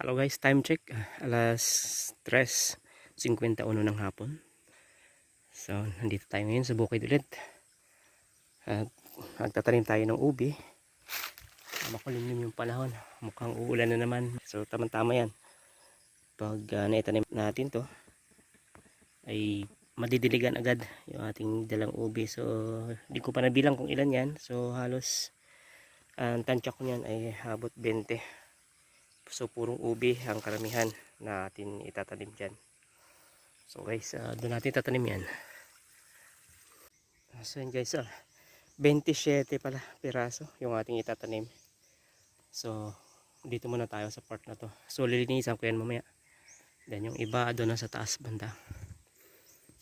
Hello guys, time check. Alas 3.51 ng hapon. So, nandito tayo ngayon sa bukid ulit. At magtatanim tayo ng ubi. Makulimlim yung panahon. Mukhang uulan na naman. So, tamang-tama yan. Pag uh, naitanim natin to, ay madidiligan agad yung ating dalang ubi. So, di ko pa nabilang kung ilan yan. So, halos ang tansya ko niyan ay habot 20. So purong ubi ang karamihan na atin itatanim dyan. So guys, uh, doon natin tatanim yan. So yun guys, ah, 27 pala piraso yung ating itatanim. So dito muna tayo sa part na to. So lilinisan ko yan mamaya. Then yung iba doon na sa taas banda.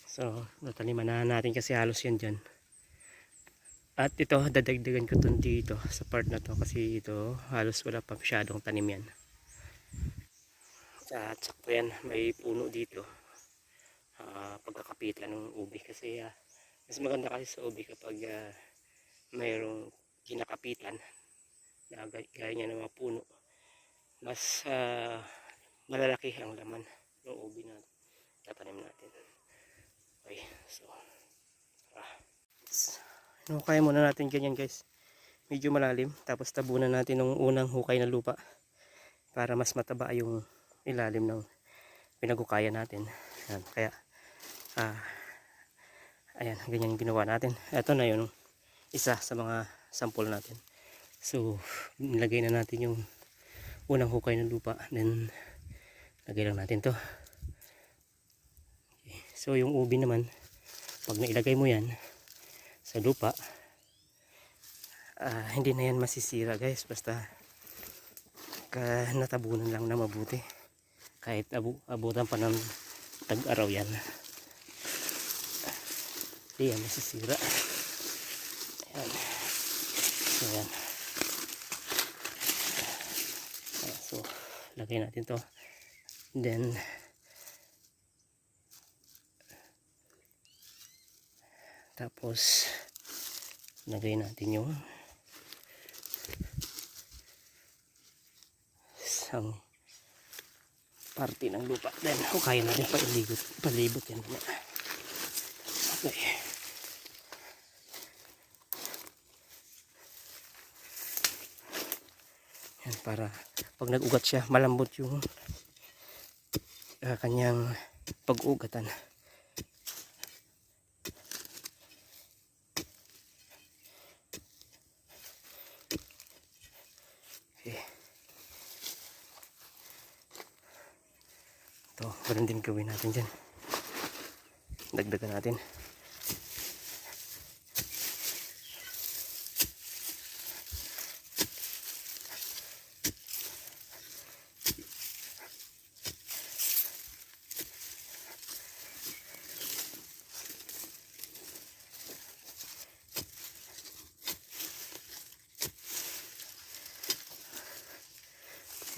So nataniman na natin kasi halos yan dyan. At ito, dadagdagan ko to dito sa part na to kasi ito halos wala pa masyadong tanim yan. At sakto yan, may puno dito. Ah, pagkakapitan ng ubi kasi ah, mas maganda kasi sa ubi kapag ah, mayroong kinakapitan na gaya niya ng mga puno. Mas ah, malalaki ang laman ng ubi na tatanim natin. Okay, so ah, hukay muna natin ganyan guys. Medyo malalim tapos tabunan natin ng unang hukay na lupa para mas mataba yung ilalim ng pinagukayan natin. Ayan, kaya ah, ayan, ganyan ginawa natin. Ito na yung isa sa mga sample natin. So, nilagay na natin yung unang hukay ng lupa. Then, lagay lang natin to. Okay. So, yung ubi naman, pag nailagay mo yan sa lupa, ah, hindi na yan masisira guys. Basta, ka natabunan lang na mabuti kahit abu abutan pa ng tag-araw yan. Hindi yan masisira ayan. Ayan, so lagay natin to. Then tapos lagay natin yung isang parte ng lupa. Then, hukayin natin palibot, palibot yan. Okay. Yan, para pag nag-ugat siya, malambot yung uh, kanyang pag-ugatan. Ganun din gawin natin dyan. Dagdagan natin.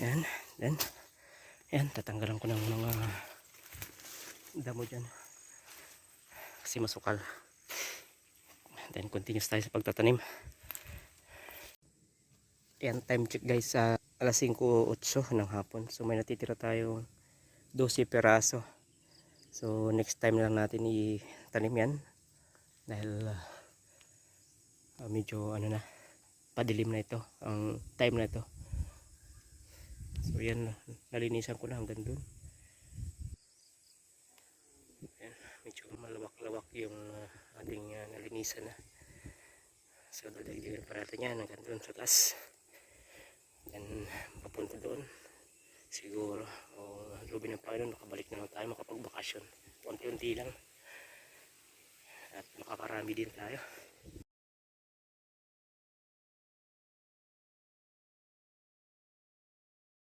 Yan, then Ayan, tatanggalan ko ng mga damo dyan. Kasi masukal. Then, continuous tayo sa pagtatanim. Ayan, time check guys sa alas 5.8 ng hapon. So, may natitira tayong 12 peraso. So, next time lang natin itanim yan. Dahil uh, medyo ano na, padilim na ito. Ang time na ito. So yan, nalinisan ko na hanggang dun. Ayan, medyo malawak-lawak yung uh, ating uh, nalinisan na. So dadagdagan pa natin yan hanggang dun sa taas. Then papunta doon. Siguro, o lubi ng Panginoon, makabalik na lang tayo makapagbakasyon. Unti-unti lang. At makakarami din tayo.